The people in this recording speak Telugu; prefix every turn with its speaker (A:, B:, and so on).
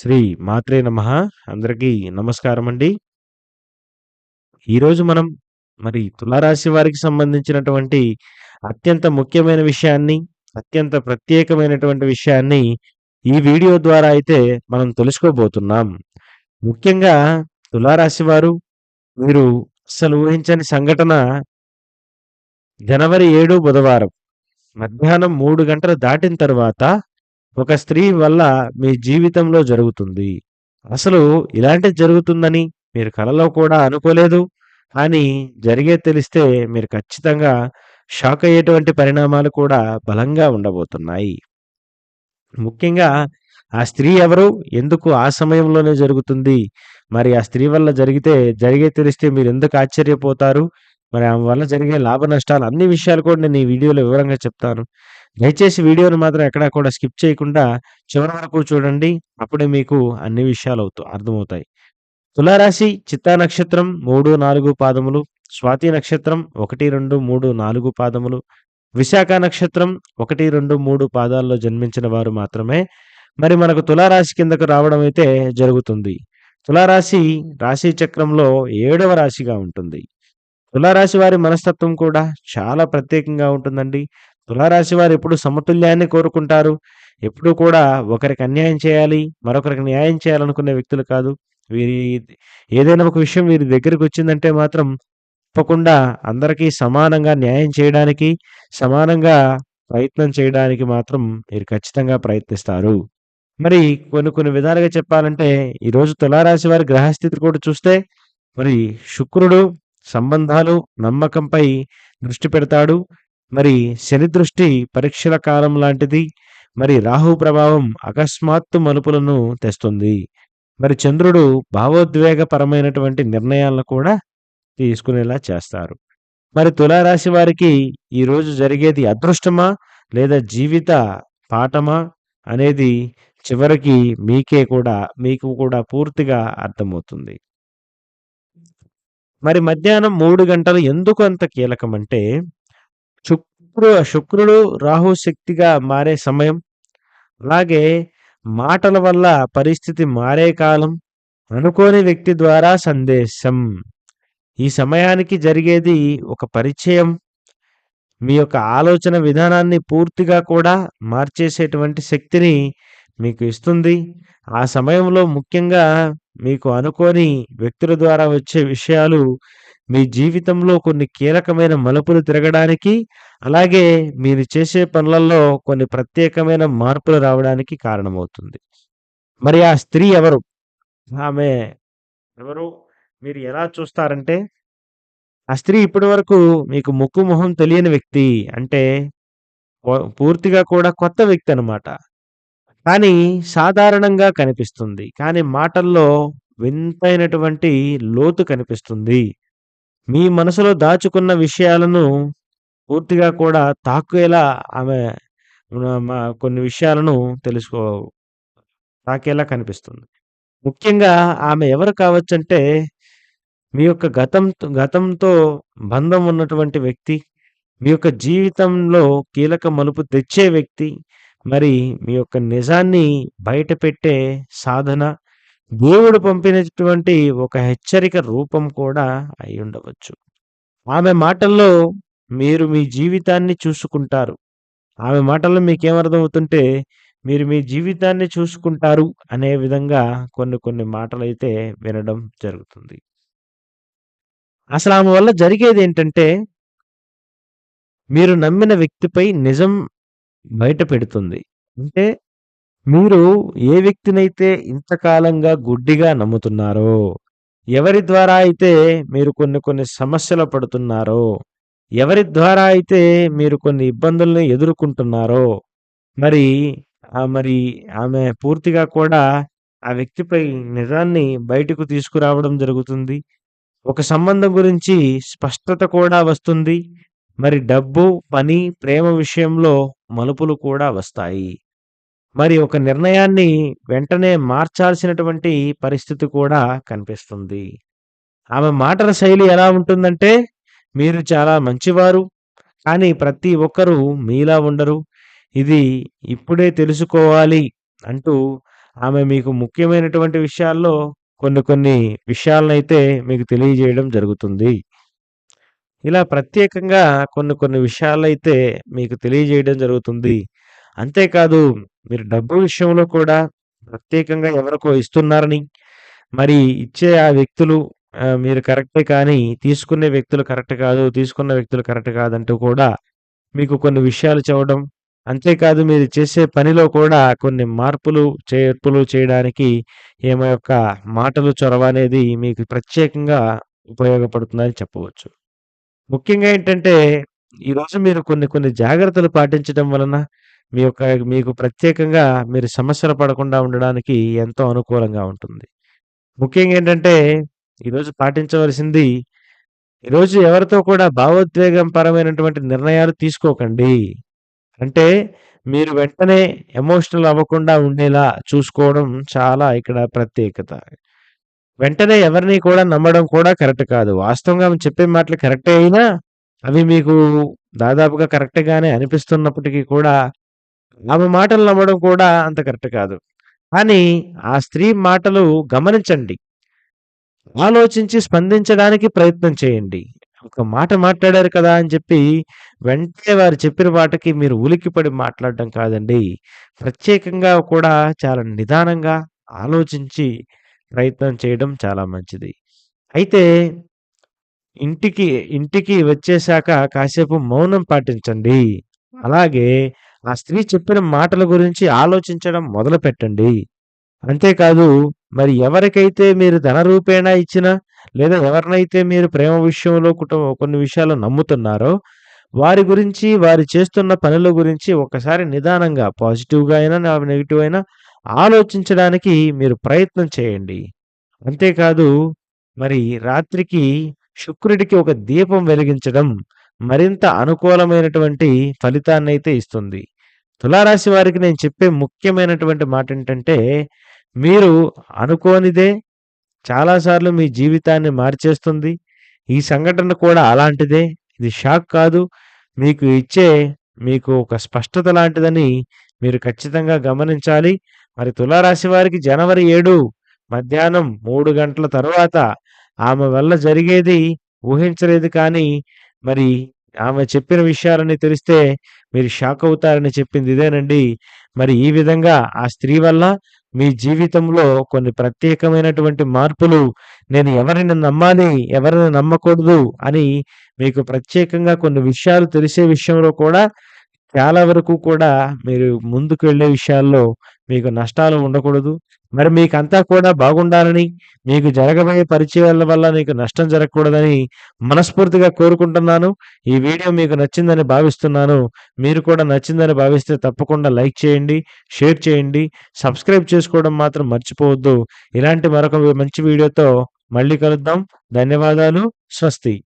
A: శ్రీ మాత్రే నమ అందరికీ నమస్కారం అండి ఈరోజు మనం మరి తులారాశి వారికి సంబంధించినటువంటి అత్యంత ముఖ్యమైన విషయాన్ని అత్యంత ప్రత్యేకమైనటువంటి విషయాన్ని ఈ వీడియో ద్వారా అయితే మనం తెలుసుకోబోతున్నాం ముఖ్యంగా తులారాశి వారు మీరు అసలు ఊహించని సంఘటన జనవరి ఏడు బుధవారం మధ్యాహ్నం మూడు గంటలు దాటిన తర్వాత ఒక స్త్రీ వల్ల మీ జీవితంలో జరుగుతుంది అసలు ఇలాంటిది జరుగుతుందని మీరు కలలో కూడా అనుకోలేదు అని జరిగే తెలిస్తే మీరు ఖచ్చితంగా షాక్ అయ్యేటువంటి పరిణామాలు కూడా బలంగా ఉండబోతున్నాయి ముఖ్యంగా ఆ స్త్రీ ఎవరు ఎందుకు ఆ సమయంలోనే జరుగుతుంది మరి ఆ స్త్రీ వల్ల జరిగితే జరిగే తెలిస్తే మీరు ఎందుకు ఆశ్చర్యపోతారు మరి ఆమె వల్ల జరిగే లాభ నష్టాలు అన్ని విషయాలు కూడా నేను ఈ వీడియోలో వివరంగా చెప్తాను దయచేసి వీడియోను మాత్రం ఎక్కడా కూడా స్కిప్ చేయకుండా చివరి వరకు చూడండి అప్పుడే మీకు అన్ని విషయాలు అవుతూ అర్థమవుతాయి తులారాశి చిత్తా నక్షత్రం మూడు నాలుగు పాదములు స్వాతి నక్షత్రం ఒకటి రెండు మూడు నాలుగు పాదములు విశాఖ నక్షత్రం ఒకటి రెండు మూడు పాదాల్లో జన్మించిన వారు మాత్రమే మరి మనకు తులారాశి కిందకు రావడం అయితే జరుగుతుంది తులారాశి రాశి చక్రంలో ఏడవ రాశిగా ఉంటుంది తులారాశి వారి మనస్తత్వం కూడా చాలా ప్రత్యేకంగా ఉంటుందండి తులారాశి వారు ఎప్పుడు సమతుల్యాన్ని కోరుకుంటారు ఎప్పుడు కూడా ఒకరికి అన్యాయం చేయాలి మరొకరికి న్యాయం చేయాలనుకునే వ్యక్తులు కాదు వీరి ఏదైనా ఒక విషయం వీరి దగ్గరికి వచ్చిందంటే మాత్రం తప్పకుండా అందరికీ సమానంగా న్యాయం చేయడానికి సమానంగా ప్రయత్నం చేయడానికి మాత్రం మీరు ఖచ్చితంగా ప్రయత్నిస్తారు మరి కొన్ని కొన్ని విధాలుగా చెప్పాలంటే ఈరోజు తులారాశి వారి గ్రహస్థితి కూడా చూస్తే మరి శుక్రుడు సంబంధాలు నమ్మకంపై దృష్టి పెడతాడు మరి శని దృష్టి పరీక్షల కాలం లాంటిది మరి రాహు ప్రభావం అకస్మాత్తు మలుపులను తెస్తుంది మరి చంద్రుడు భావోద్వేగపరమైనటువంటి నిర్ణయాలను కూడా తీసుకునేలా చేస్తారు మరి తులారాశి వారికి ఈరోజు జరిగేది అదృష్టమా లేదా జీవిత పాఠమా అనేది చివరికి మీకే కూడా మీకు కూడా పూర్తిగా అర్థమవుతుంది మరి మధ్యాహ్నం మూడు గంటలు ఎందుకు అంత కీలకం అంటే శుక్రు శుక్రుడు రాహు శక్తిగా మారే సమయం అలాగే మాటల వల్ల పరిస్థితి మారే కాలం అనుకోని వ్యక్తి ద్వారా సందేశం ఈ సమయానికి జరిగేది ఒక పరిచయం మీ యొక్క ఆలోచన విధానాన్ని పూర్తిగా కూడా మార్చేసేటువంటి శక్తిని మీకు ఇస్తుంది ఆ సమయంలో ముఖ్యంగా మీకు అనుకోని వ్యక్తుల ద్వారా వచ్చే విషయాలు మీ జీవితంలో కొన్ని కీలకమైన మలుపులు తిరగడానికి అలాగే మీరు చేసే పనులలో కొన్ని ప్రత్యేకమైన మార్పులు రావడానికి కారణమవుతుంది మరి ఆ స్త్రీ ఎవరు ఆమె ఎవరు మీరు ఎలా చూస్తారంటే ఆ స్త్రీ ఇప్పటి వరకు మీకు ముక్కు మొహం తెలియని వ్యక్తి అంటే పూర్తిగా కూడా కొత్త వ్యక్తి అనమాట కానీ సాధారణంగా కనిపిస్తుంది. కానీ మాటల్లో వింతైనటువంటి లోతు కనిపిస్తుంది. మీ మనసులో దాచుకున్న విషయాలను పూర్తిగా కూడా తాకేలా ఆమె కొన్ని విషయాలను తెలుసుకో తాకేలా కనిపిస్తుంది. ముఖ్యంగా ఆమె ఎవరు కావచ్చంటే, మీ యొక్క గతం గతంతో బంధం ఉన్నటువంటి వ్యక్తి, మీ యొక్క జీవితంలో కీలక మలుపు తెచ్చే వ్యక్తి మరి మీ యొక్క నిజాన్ని బయట పెట్టే సాధన దేవుడు పంపినటువంటి ఒక హెచ్చరిక రూపం కూడా అయి ఉండవచ్చు ఆమె మాటల్లో మీరు మీ జీవితాన్ని చూసుకుంటారు ఆమె మాటల్లో మీకేమర్థమవుతుంటే మీరు మీ జీవితాన్ని చూసుకుంటారు అనే విధంగా కొన్ని కొన్ని మాటలు అయితే వినడం జరుగుతుంది అసలు ఆమె వల్ల జరిగేది ఏంటంటే మీరు నమ్మిన వ్యక్తిపై నిజం బయట పెడుతుంది. అంటే మీరు ఏ వ్యక్తినైతే ఇంతకాలంగా గుడ్డిగా నమ్ముతున్నారో, ఎవరి ద్వారా అయితే మీరు కొన్ని కొన్ని సమస్యలు పడుతున్నారో, ఎవరి ద్వారా అయితే మీరు కొన్ని ఇబ్బందులను ఎదుర్కొంటున్నారో, మరి మరి ఆమె పూర్తిగా కూడా ఆ వ్యక్తిపై నిజాన్ని బయటకు తీసుకురావడం జరుగుతుంది. ఒక సంబంధం గురించి స్పష్టత కూడా వస్తుంది. మరి డబ్బు, పని, ప్రేమ విషయంలో మలుపులు కూడా వస్తాయి మరి ఒక నిర్ణయాన్ని వెంటనే మార్చాల్సినటువంటి పరిస్థితి కూడా కనిపిస్తుంది ఆమె మాటల శైలి ఎలా ఉంటుందంటే మీరు చాలా మంచివారు కానీ ప్రతి ఒక్కరూ మీలా ఉండరు ఇది ఇప్పుడే తెలుసుకోవాలి అంటూ ఆమె మీకు ముఖ్యమైనటువంటి విషయాల్లో కొన్ని కొన్ని విషయాలనైతే మీకు తెలియజేయడం జరుగుతుంది ఇలా ప్రత్యేకంగా కొన్ని కొన్ని విషయాలైతే మీకు తెలియజేయడం జరుగుతుంది అంతేకాదు మీరు డబ్బు విషయంలో కూడా ప్రత్యేకంగా ఎవరికో ఇస్తున్నారని మరి ఇచ్చే ఆ వ్యక్తులు మీరు కరెక్టే కానీ తీసుకునే వ్యక్తులు కరెక్ట్ కాదు తీసుకున్న వ్యక్తులు కరెక్ట్ కాదంటూ కూడా మీకు కొన్ని విషయాలు చెప్పడం అంతేకాదు మీరు చేసే పనిలో కూడా కొన్ని మార్పులు చేర్పులు చేయడానికి ఏమో యొక్క మాటలు చొరవ అనేది మీకు ప్రత్యేకంగా ఉపయోగపడుతుందని చెప్పవచ్చు ముఖ్యంగా ఏంటంటే ఈరోజు మీరు కొన్ని కొన్ని జాగ్రత్తలు పాటించడం వలన మీ యొక్క మీకు ప్రత్యేకంగా మీరు సమస్యలు పడకుండా ఉండడానికి ఎంతో అనుకూలంగా ఉంటుంది ముఖ్యంగా ఏంటంటే ఈరోజు పాటించవలసింది ఈరోజు ఎవరితో కూడా భావోద్వేగం పరమైనటువంటి నిర్ణయాలు తీసుకోకండి అంటే మీరు వెంటనే ఎమోషనల్ అవ్వకుండా ఉండేలా చూసుకోవడం చాలా ఇక్కడ ప్రత్యేకత వెంటనే ఎవరిని కూడా నమ్మడం కూడా కరెక్ట్ కాదు వాస్తవంగా చెప్పే మాటలు కరెక్టే అయినా అవి మీకు దాదాపుగా కరెక్ట్గానే అనిపిస్తున్నప్పటికీ కూడా ఆమె మాటలు నమ్మడం కూడా అంత కరెక్ట్ కాదు కానీ ఆ స్త్రీ మాటలు గమనించండి ఆలోచించి స్పందించడానికి ప్రయత్నం చేయండి ఒక మాట మాట్లాడారు కదా అని చెప్పి వెంటనే వారు చెప్పిన మాటకి మీరు ఉలిక్కిపడి మాట్లాడడం కాదండి ప్రత్యేకంగా కూడా చాలా నిదానంగా ఆలోచించి ప్రయత్నం చేయడం చాలా మంచిది అయితే ఇంటికి ఇంటికి వచ్చేశాక కాసేపు మౌనం పాటించండి అలాగే ఆ స్త్రీ చెప్పిన మాటల గురించి ఆలోచించడం మొదలు పెట్టండి అంతేకాదు మరి ఎవరికైతే మీరు ధన రూపేణా ఇచ్చినా లేదా ఎవరినైతే మీరు ప్రేమ విషయంలో కుటుంబ కొన్ని విషయాలు నమ్ముతున్నారో వారి గురించి వారు చేస్తున్న పనుల గురించి ఒకసారి నిదానంగా పాజిటివ్గా అయినా నెగిటివ్ అయినా ఆలోచించడానికి మీరు ప్రయత్నం చేయండి అంతేకాదు మరి రాత్రికి శుక్రుడికి ఒక దీపం వెలిగించడం మరింత అనుకూలమైనటువంటి ఫలితాన్ని అయితే ఇస్తుంది తులారాశి వారికి నేను చెప్పే ముఖ్యమైనటువంటి మాట ఏంటంటే మీరు అనుకోనిదే చాలాసార్లు మీ జీవితాన్ని మార్చేస్తుంది ఈ సంఘటన కూడా అలాంటిదే ఇది షాక్ కాదు మీకు ఇచ్చే మీకు ఒక స్పష్టత లాంటిదని మీరు ఖచ్చితంగా గమనించాలి మరి తులారాశి వారికి జనవరి ఏడు మధ్యాహ్నం మూడు గంటల తర్వాత ఆమె వల్ల జరిగేది ఊహించలేదు కానీ మరి ఆమె చెప్పిన విషయాలని తెలిస్తే మీరు షాక్ అవుతారని చెప్పింది ఇదేనండి మరి ఈ విధంగా ఆ స్త్రీ వల్ల మీ జీవితంలో కొన్ని ప్రత్యేకమైనటువంటి మార్పులు నేను ఎవరిని నమ్మాలి ఎవరిని నమ్మకూడదు అని మీకు ప్రత్యేకంగా కొన్ని విషయాలు తెలిసే విషయంలో కూడా చాలా వరకు కూడా మీరు ముందుకు వెళ్ళే విషయాల్లో మీకు నష్టాలు ఉండకూడదు మరి మీకంతా కూడా బాగుండాలని మీకు జరగబోయే పరిచయాల వల్ల మీకు నష్టం జరగకూడదని మనస్ఫూర్తిగా కోరుకుంటున్నాను ఈ వీడియో మీకు నచ్చిందని భావిస్తున్నాను మీరు కూడా నచ్చిందని భావిస్తే తప్పకుండా లైక్ చేయండి షేర్ చేయండి సబ్స్క్రైబ్ చేసుకోవడం మాత్రం మర్చిపోవద్దు ఇలాంటి మరొక మంచి వీడియోతో మళ్ళీ కలుద్దాం ధన్యవాదాలు స్వస్తి